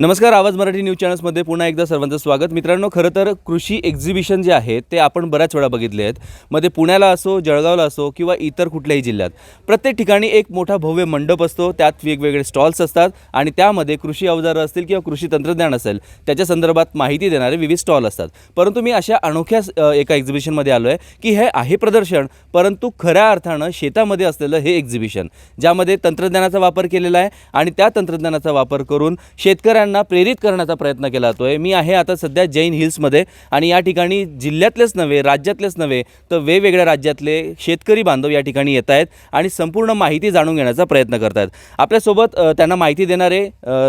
नमस्कार आवाज मराठी न्यूज चॅनल्समध्ये पुन्हा एकदा सर्वांचं स्वागत. मित्रांनो खरं तर कृषी एक्झिबिशन जे आहे ते आपण बऱ्याच वेळा बघितले आहेत. मध्ये पुण्याला असो जळगावला असो किंवा इतर कुठल्याही जिल्ह्यात प्रत्येक ठिकाणी एक मोठा भव्य मंडप असतो. त्यात वेगवेगळे स्टॉल्स असतात आणि त्यामध्ये कृषी अवजारं असतील किंवा कृषी तंत्रज्ञान असेल त्याच्या संदर्भात माहिती देणारे विविध स्टॉल असतात. परंतु मी अशा अनोख्या एका एक्झिबिशनमध्ये आलो आहे की हे आहे प्रदर्शन परंतु खऱ्या अर्थानं शेतामध्ये असलेलं हे एक्झिबिशन ज्यामध्ये तंत्रज्ञानाचा वापर केलेला आहे आणि त्या तंत्रज्ञानाचा वापर करून शेत शेतकऱ्यांना प्रेरित करण्याचा प्रयत्न केला जातो आहे मी आहे आता सध्या जैन हिल्समध्ये आणि या ठिकाणी जिल्ह्यातलेच नव्हे राज्यातलेच नव्हे तर वेगवेगळ्या राज्यातले शेतकरी बांधव या ठिकाणी येत आहेत आणि संपूर्ण माहिती जाणून घेण्याचा प्रयत्न करत आहेत. आपल्यासोबत त्यांना माहिती देणारे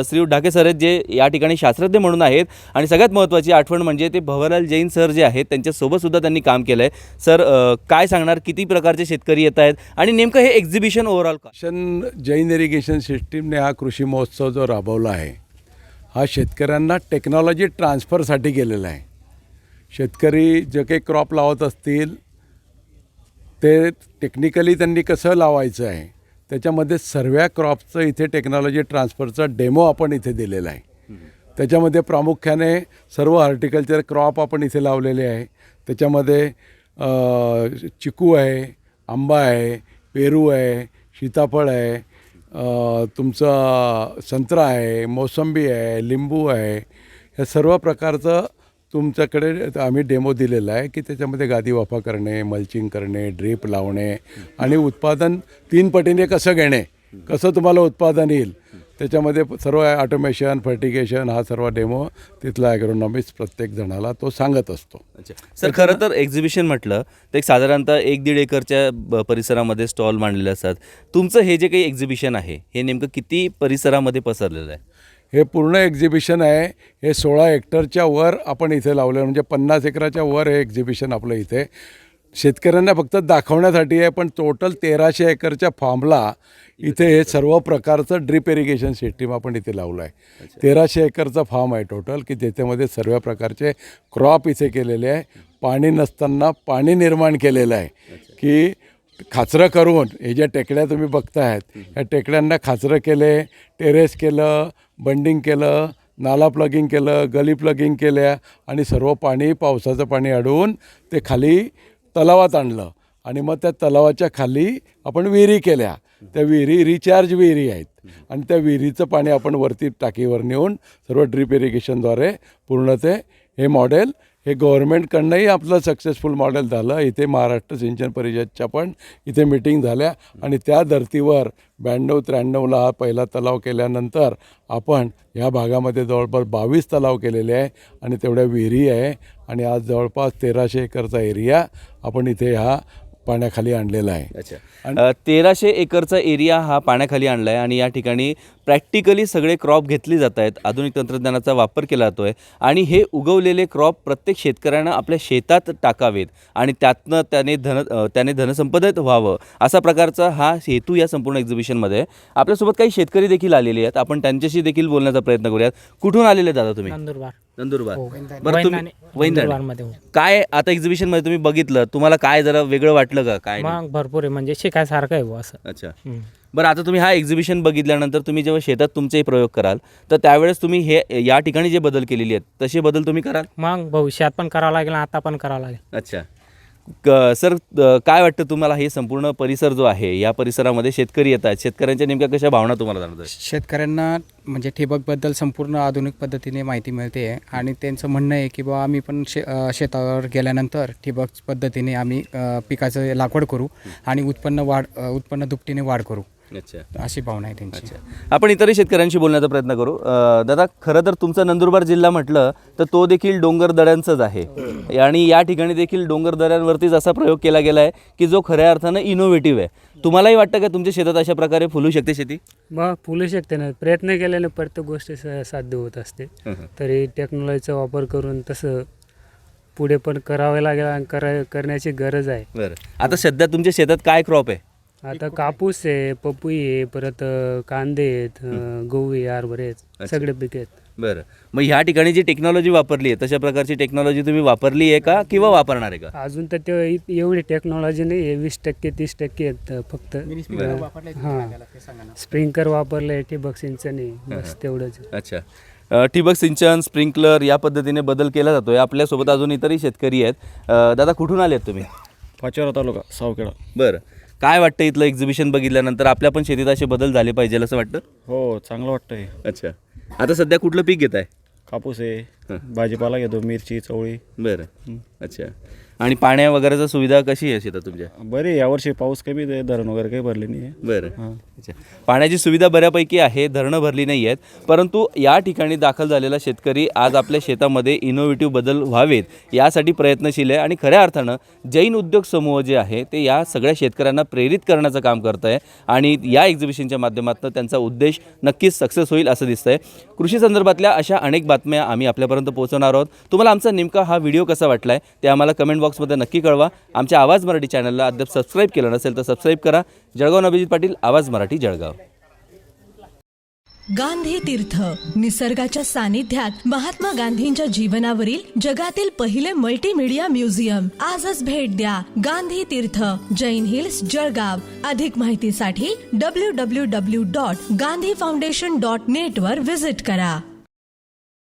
श्री ढाके सर आहेत जे या ठिकाणी शास्त्रज्ञ म्हणून आहेत आणि सगळ्यात महत्त्वाची आठवण म्हणजे ते भवरलाल जैन सर जे आहेत त्यांच्यासोबतसुद्धा त्यांनी काम केलं आहे सर काय सांगणार? किती प्रकारचे शेतकरी येत आहेत? आणि नेमकं हे एक्झिबिशन ओव्हरऑल जैन इरिगेशन सिस्टीमने हा कृषी महोत्सव जो राबवला आहे हा शेतकऱ्यांना टेक्नॉलॉजी ट्रान्सफरसाठी गेलेला आहे. शेतकरी जे काही क्रॉप लावत असतील ते टेक्निकली त्यांनी कसं लावायचं आहे त्याच्यामध्ये सर्व क्रॉपचं इथे टेक्नॉलॉजी ट्रान्सफरचा डेमो आपण इथे दिलेला आहे. त्याच्यामध्ये प्रामुख्याने सर्व हॉर्टिकल्चर क्रॉप आपण इथे लावलेले आहे. त्याच्यामध्ये चिकू आहे आंबा आहे पेरू आहे सीताफळ आहे तुमचं संत्रा आहे मोसंबी आहे लिंबू आहे या सर्व प्रकारचं तुमच्याकडे आम्ही डेमो दिलेला आहे की त्याच्यामध्ये गादी वाफा करणे मल्चिंग करणे ड्रीप लावणे आणि उत्पादन तीन पटीने कसं घेणे कसं तुम्हाला उत्पादन येईल. त्याच्यामध्ये सर्व ऑटोमेशन फर्टिगेशन हा सर्व डेमो तिथला ॲग्रोनॉमिस्ट प्रत्येक जणाला तो सांगत असतो. अच्छा. सर खरं तर एक्झिबिशन म्हटलं तर एक साधारणतः एक दीड एकरच्या परिसरामध्ये स्टॉल मांडलेले असतात. तुमचं हे जे काही एक्झिबिशन आहे हे नेमकं किती परिसरामध्ये पसरलेलं आहे? हे पूर्ण एक्झिबिशन आहे. हे सोळा हेक्टरच्या वर आपण इथे लावलं म्हणजे पन्नास एकराच्या वर हे एक्झिबिशन आपलं इथे. शेतकऱ्यांना फक्त दाखवण्यासाठी आहे पण टोटल तेराशे एकरच्या फार्मला इथे हे सर्व प्रकारचं ड्रिप इरिगेशन सिस्टीम आपण इथे लावलं आहे तेराशे एकरचा फार्म आहे टोटल की त्याच्यामध्ये सर्व प्रकारचे क्रॉप इथे केलेले आहे. पाणी नसताना पाणी निर्माण केलेलं आहे. की खाचरं करून हे ज्या टेकड्या तुम्ही बघतायत या टेकड्यांना खाचरं केले टेरेस केलं बंडिंग केलं नाला प्लगिंग केलं गली प्लगिंग केल्या आणि सर्व पाणी पावसाचं पाणी अडवून ते खाली तलावात आणलं. आणि मग त्या तलावाच्या खाली आपण विहिरी केल्या. त्या विहिरी रिचार्ज विहिरी आहेत. आणि त्या विहिरीचं पाणी आपण वरती टाकीवर नेऊन सर्व ड्रीप इरिगेशनद्वारे पूर्ण ते हे मॉडेल हे गव्हर्नमेंटकडनंही आपलं सक्सेसफुल मॉडेल झालं. इथे महाराष्ट्र सिंचन परिषदच्या पण इथे मिटिंग झाल्या. आणि त्या धर्तीवर ब्याण्णव त्र्याण्णवला हा पहिला तलाव केल्यानंतर आपण ह्या भागामध्ये जवळपास बावीस तलाव केलेले आहे. आणि तेवढ्या विहिरी आहे. आणि आज जवळपास तेराशे एकरचा एरिया आपण इथे ह्या पाण्याखाली आणलेला आहे. अच्छा. तेराशे एकरचा एरिया हा पाण्याखाली आणला आहे आणि या ठिकाणी प्रॅक्टिकली सगळे क्रॉप घेतली जात आहेत. आधुनिक तंत्रज्ञानाचा वापर केला जातो आहे आणि हे उगवलेले क्रॉप प्रत्येक शेतकऱ्यानं आपल्या शेतात टाकावेत आणि त्यातनं त्याने धन त्याने धनसंपदित व्हावं असा प्रकारचा हा हेतू या संपूर्ण एक्झिबिशनमध्ये. आपल्यासोबत काही शेतकरी देखील आलेले आहेत. आपण त्यांच्याशी देखील बोलण्याचा प्रयत्न करूयात. कुठून आलेले दादा तुम्ही? नंदुरबार. नंदुरबार हो. बरं तुम्ही. नंदुरबारमध्ये हो. काय आता एक्झिबिशनमध्ये तुम्ही बघितलं तुम्हाला काय जरा वेगळं वाटलं का काय नाही? मग भरपूर आहे म्हणजे शिकायसारखं आहे बुवा असं अच्छा हम्म. बरं आता तुम्ही हा एक्झिबिशन बघितल्यानंतर तुम्ही जेव्हा शेतात तुमचे प्रयोग कराल तर त्यावेळेस तुम्ही हे या ठिकाणी जे बदल केलेले आहेत तसे बदल तुम्ही कराल मग भविष्यात पण करावं लागेल आता पण करावं लागेल अच्छा क सर काय वाटतं तुम्हाला हे संपूर्ण परिसर जो आहे या परिसरामध्ये शेतकरी येतात शेतकऱ्यांच्या नेमक्या कशा भावना तुम्हाला जाणवतात? शेतकऱ्यांना म्हणजे ठिबकबद्दल संपूर्ण आधुनिक पद्धतीने माहिती मिळते आहे आणि त्यांचं म्हणणं आहे की बा आम्ही पण शे शेतावर गेल्यानंतर ठिबक पद्धतीने आम्ही पिकाचं लागवड करू आणि उत्पन्न वाढ उत्पन्न दुपटीने वाढ करू. अच्छा. अशी भावना आहे त्यांची. आपण इतरही शेतकऱ्यांशी बोलण्याचा प्रयत्न करू. अ, दादा खरं तर तुमचा नंदुरबार जिल्हा म्हटलं तर तो देखील डोंगर दऱ्यांचाच आहे. आणि या ठिकाणी देखील डोंगर दऱ्यांवरतीच असा प्रयोग केला गेला आहे की जो खऱ्या अर्थानं इनोव्हेटिव्ह आहे. तुम्हालाही वाटतं का तुमच्या शेतात अशा प्रकारे फुलू शकते शेती? मग फुलू शकते ना. प्रयत्न केल्याने प्रत्येक गोष्टी स- साध्य होत असते. तरी टेक्नॉलॉजीचा वापर करून तसं पुढे पण करावे लागेल आणि करा करण्याची गरज आहे. बरं. आता सध्या तुमच्या शेतात काय क्रॉप आहे? आता कापूस आहे पपई आहे परत कांदे आहेत गहू आहे हरभरे आहेत सगळे पिके आहेत. बरं. मग ह्या ठिकाणी जी टेक्नॉलॉजी वापरली आहे तशा प्रकारची टेक्नॉलॉजी तुम्ही वापरली आहे का किंवा वापरणार आहे का? अजून तर ते एवढी टेक्नॉलॉजी नाही आहे वीस टक्के तीस टक्के आहेत अं, फक्त. हां. स्प्रिंकर वापरलं आहे ठिबक सिंचन आहे बस तेवढंच. अच्छा. अ, ठिबक सिंचन स्प्रिंकलर या पद्धतीने बदल केला जातोय. आपल्यासोबत अजून इतरही शेतकरी आहेत. अ, दादा कुठून आले आहेत तुम्ही? पाचोरा तालुका सावखेडा. बरं. काय वाटतं इथलं एक्झिबिशन बघितल्यानंतर? आपल्या पण शेतीत असे बदल झाले पाहिजे असं वाटतं? हो चांगलं वाटतंय. अच्छा. आता सध्या कुठलं पीक घेत आहे कापूस आहे. भाजीपाला घेतो मिरची चवळी. बरं. अच्छा. आणि पाण्या वगैरेचा सुविधा कशी आहे शेतात तुमच्या? बरे यावर्षी पाऊस कमी आहे धरण वगैरे काही भरले नाही आहे. बरं. अच्छा. पाण्याची सुविधा बऱ्यापैकी आहे धरणं भरली नाही आहेत परंतु या ठिकाणी दाखल झालेला शेतकरी आज आपल्या शेतामध्ये इनोव्हेटिव्ह बदल व्हावेत यासाठी प्रयत्नशील आहे आणि खऱ्या अर्थानं जैन उद्योग समूह जे आहे ते या सगळ्या शेतकऱ्यांना प्रेरित करण्याचं काम करत आहे आणि या एक्झिबिशनच्या माध्यमातून त्यांचा उद्देश नक्कीच सक्सेस होईल असं दिसतंय. कृषी संदर्भातल्या अशा अनेक बातम्या आम्ही आपल्यापर्यंत पोहोचवणार आहोत. तुम्हाला आमचा नेमका हा व्हिडिओ कसा वाटला आहे ते आम्हाला कमेंट बॉक्समध्ये नक्की कळवा. आमच्या आवाज मराठी चॅनलला अद्याप सबस्क्राईब केलं नसेल तर सबस्क्राईब करा. जळगाव अभिजित पाटील आवाज मराठी जळगाव. गांधी तीर्थ निसर्गाच्या सानिध्यात महात्मा गांधींच्या जीवनावरील जगातील पहिले मल्टीमीडिया म्युझियम आजच भेट द्या गांधी तीर्थ जैन हिल्स जळगाव. अधिक माहितीसाठी W W W dot Gandhi foundation dot net वर विजिट करा.